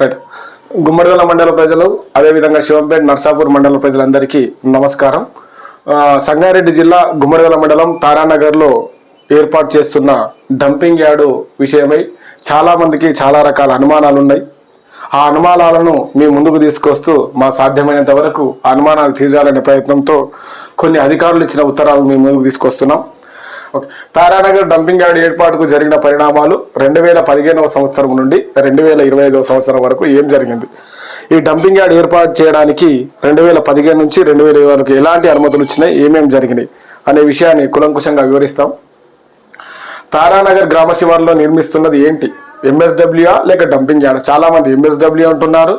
Right గుమ్మడిగల మండల ప్రజలు అదేవిధంగా శివంపేట నర్సాపూర్ మండల ప్రజలందరికీ నమస్కారం. సంగారెడ్డి జిల్లా గుమ్మడిగల మండలం తారానగర్లో ఏర్పాటు చేస్తున్న డంపింగ్ యార్డు విషయమై చాలామందికి చాలా రకాల అనుమానాలు ఉన్నాయి ఆ అనుమానాలను మీ ముందుకు తీసుకొస్తూ మా సాధ్యమైనంత వరకు అనుమానాలు తీర్చాలనే ప్రయత్నంతో కొన్ని అధికారులు ఇచ్చిన ఉత్తరాలు మీ ముందుకు తీసుకొస్తున్నాం. తారానగర్ డంపింగ్ యార్డ్ ఏర్పాటుకు జరిగిన పరిణామాలు రెండు వేల పదిహేనవ సంవత్సరం నుండి రెండు వేల ఇరవై ఐదవ సంవత్సరం వరకు ఏం జరిగింది? ఈ డంపింగ్ యార్డ్ ఏర్పాటు చేయడానికి రెండు వేల పదిహేను నుంచి రెండు వేల ఇరవై వరకు ఎలాంటి అనుమతులు వచ్చినాయి? ఏమేమి జరిగినాయి? అనే విషయాన్ని కులంకుశంగా వివరిస్తాం. తారానగర్ గ్రామ శివారులో నిర్మిస్తున్నది ఏంటి? ఎంఎస్డబ్ల్యూఆ లేక డంపింగ్ యార్డ్? చాలా మంది ఎంఎస్డబ్ల్యూ అంటున్నారు.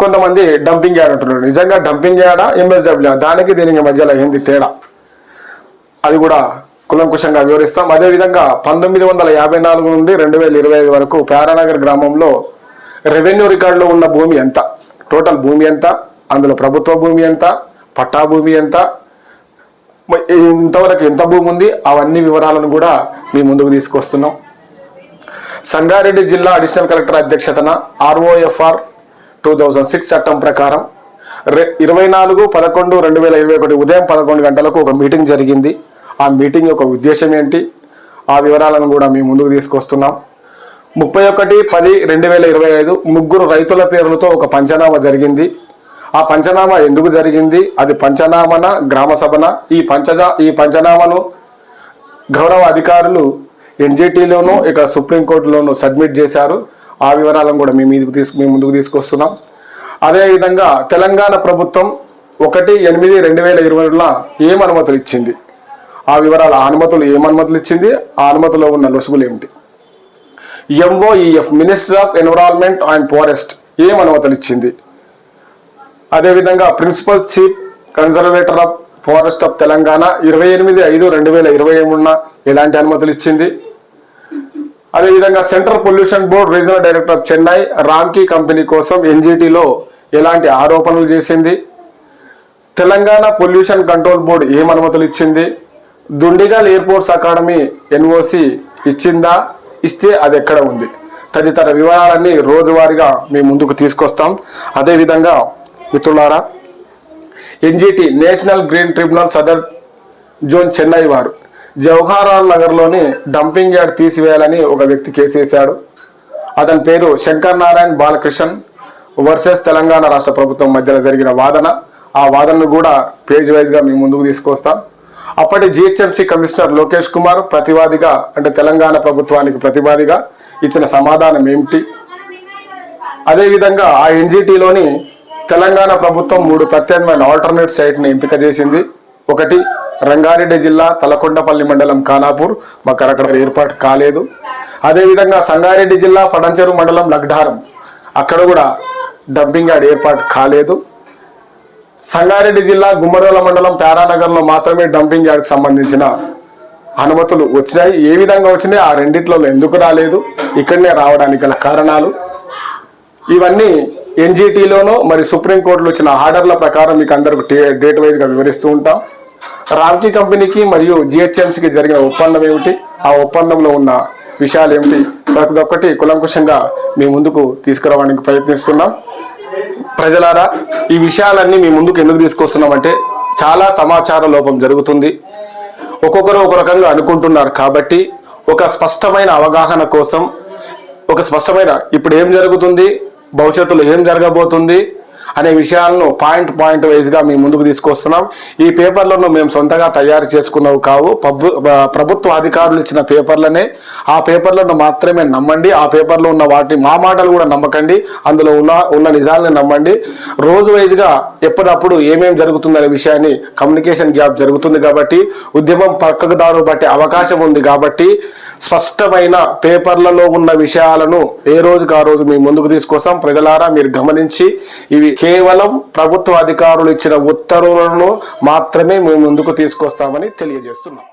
కొంతమంది డంపింగ్ యార్డ్ అంటున్నారు. నిజంగా డంపింగ్ యార్డా ఎంఎస్డబ్ల్యూ దానికి దీనికి మధ్యలో ఏంది తేడా? అది కూడా కులంకుశంగా వివరిస్తాం. అదేవిధంగా పంతొమ్మిది వందల యాభై నాలుగు నుండి రెండు వేల ఇరవై ఐదు వరకు ప్యారానగర్ గ్రామంలో రెవెన్యూ రికార్డులో ఉన్న భూమి ఎంత? టోటల్ భూమి ఎంత? అందులో ప్రభుత్వ భూమి ఎంత? పట్టా భూమి ఎంత? ఇంతవరకు ఎంత భూమి ఉంది? అవన్నీ వివరాలను కూడా మీ ముందుకు తీసుకొస్తున్నాం. సంగారెడ్డి జిల్లా అడిషనల్ కలెక్టర్ అధ్యక్షతన ఆర్ఓఎఫ్ఆర్ టూ థౌజండ్ సిక్స్ చట్టం ప్రకారం రె ఇరవై నాలుగు పదకొండు రెండు వేల ఇరవై ఒకటి ఉదయం పదకొండు గంటలకు ఒక మీటింగ్ జరిగింది. ఆ మీటింగ్ యొక్క ఉద్దేశం ఏంటి? ఆ వివరాలను కూడా మేము ముందుకు తీసుకొస్తున్నాం. ముప్పై ఒకటి పది రెండు వేల ఇరవై ఐదు ముగ్గురు రైతుల పేర్లతో ఒక పంచనామా జరిగింది. ఆ పంచనామా ఎందుకు జరిగింది? అది పంచనామన గ్రామ సభన? ఈ పంచజా ఈ పంచనామాను గౌరవ అధికారులు ఎన్జిటీలోనూ ఇక సుప్రీంకోర్టులోనూ సబ్మిట్ చేశారు. ఆ వివరాలను కూడా మేము మీదకు తీసుకు మేము ముందుకు తీసుకొస్తున్నాం. అదేవిధంగా తెలంగాణ ప్రభుత్వం ఒకటి ఎనిమిది రెండు వేల ఇరవైలో ఏం అనుమతులు ఇచ్చింది? ఆ వివరాలు ఆ అనుమతులు ఏం అనుమతులు ఇచ్చింది? ఆ అనుమతిలో ఉన్న లొసుగులు ఏమిటి? MoEF minister of environment and forest ఏం అనుమతులు ఇచ్చింది? అదేవిధంగా principal chief conservator of forest of Telangana ఇరవై ఎనిమిది ఐదు రెండు వేల ఇరవై మూడున ఎలాంటి అనుమతులు ఇచ్చింది? అదేవిధంగా central pollution board regional director of Chennai Ramky company కోసం ఎన్జిటిలో ఎలాంటి ఆరోపణలు చేసింది? తెలంగాణ పొల్యూషన్ కంట్రోల్ బోర్డు ఏం అనుమతులు ఇచ్చింది? దుండిగల్ ఎయిర్పోర్ట్స్ అకాడమీ ఎన్ఓసి ఇచ్చిందా? ఇస్తే అది ఎక్కడ ఉంది? తదితర వివరాలన్నీ రోజువారీగా మీ ముందుకు తీసుకొస్తాం. అదేవిధంగా మిత్రులారా NGT national green tribunal southern zone Chennai వారు జవహర్లాల్ నగర్లోని డంపింగ్ యార్డ్ తీసివేయాలని ఒక వ్యక్తి కేసేశాడు అతని పేరు శంకర్ నారాయణ్ బాలకృష్ణన్ వర్సెస్ తెలంగాణ రాష్ట్ర ప్రభుత్వం మధ్యలో జరిగిన వాదన. ఆ వాదనను కూడా పేజ్ వైజ్గా మీ మేము ముందుకు తీసుకొస్తాం. అప్పటి జిహెచ్ఎంసీ కమిషనర్ లోకేష్ కుమార్ ప్రతివాదిగా అంటే తెలంగాణ ప్రభుత్వానికి ప్రతివాదిగా ఇచ్చిన సమాధానం ఏమిటి? అదేవిధంగా ఆ ఎన్జిటిలోని తెలంగాణ ప్రభుత్వం మూడు ప్రత్యామ్నాయ ఆల్టర్నేట్ సైట్ను ఎంపిక చేసింది. ఒకటి రంగారెడ్డి జిల్లా తలకొండపల్లి మండలం ఖానాపూర్ మాకు అక్కడ ఏర్పాటు కాలేదు. అదేవిధంగా సంగారెడ్డి జిల్లా పడంచెరు మండలం లగ్డారం అక్కడ కూడా డంపింగ్ యార్డ్ ఏర్పాటు కాలేదు. సంగారెడ్డి జిల్లా గుమ్మరోల మండలం పారానగర్లో మాత్రమే డంపింగ్ యార్డ్కి సంబంధించిన అనుమతులు వచ్చాయి ఏ విధంగా వచ్చినాయి? ఆ రెండిట్లో ఎందుకు రాలేదు? ఇక్కడనే రావడానికి గల కారణాలు. ఇవన్నీ ఎన్జిటీలోనూ మరి సుప్రీంకోర్టులో వచ్చిన ఆర్డర్ల ప్రకారం మీకు అందరికి టే- డేట్ వైజ్గా వివరిస్తూ ఉంటాం. రామ్కీ కంపెనీకి మరియు జిహెచ్ఎంసీకి జరిగిన ఒప్పందం ఏమిటి? ఆ ఒప్పందంలో ఉన్న విషయాలు ఏమిటి? ప్రతి ఒక్కటి కులంకుశంగా మీ ముందుకు తీసుకురావడానికి ప్రయత్నిస్తున్నాం. ప్రజలారా ఈ విషయాలన్నీ మీ ముందుకు ఎందుకు తీసుకొస్తున్నామంటే చాలా సమాచార లోపం జరుగుతుంది. ఒక్కొక్కరు ఒక రకంగా అనుకుంటున్నారు కాబట్టి ఒక స్పష్టమైన అవగాహన కోసం ఒక స్పష్టమైన ఇప్పుడు ఏం జరుగుతుంది భవిష్యత్తులో ఏం జరగబోతుంది అనే విషయాలను పాయింట్ పాయింట్ వైజ్గా మీ ముందుకు తీసుకొస్తున్నాం. ఈ పేపర్లను మేము సొంతగా తయారు చేసుకున్నవి కావు. ప్రభుత్వ అధికారులు ఇచ్చిన పేపర్లనే. ఆ పేపర్లను మాత్రమే నమ్మండి. ఆ పేపర్లో ఉన్న వాటిని మా మాటలు కూడా నమ్మకండి. అందులో ఉన్న ఉన్న నిజాలను నమ్మండి. రోజు వైజ్గా ఎప్పటికప్పుడు ఏమేం జరుగుతుందనే విషయాన్ని కమ్యూనికేషన్ గ్యాప్ జరుగుతుంది కాబట్టి ఉద్యమం పక్కకు దారు పట్టే అవకాశం ఉంది కాబట్టి స్పష్టమైన పేపర్లలో ఉన్న విషయాలను ఏ రోజుకు ఆ రోజు మీ ముందుకు తీసుకొస్తాం. ప్రజలారా మీరు గమనించి ఇవి కేవలం ప్రభుత్వ అధికారులు ఇచ్చిన ఉత్తర్వులను మాత్రమే మేము ముందుకు తీసుకొస్తామని తెలియజేస్తున్నాం.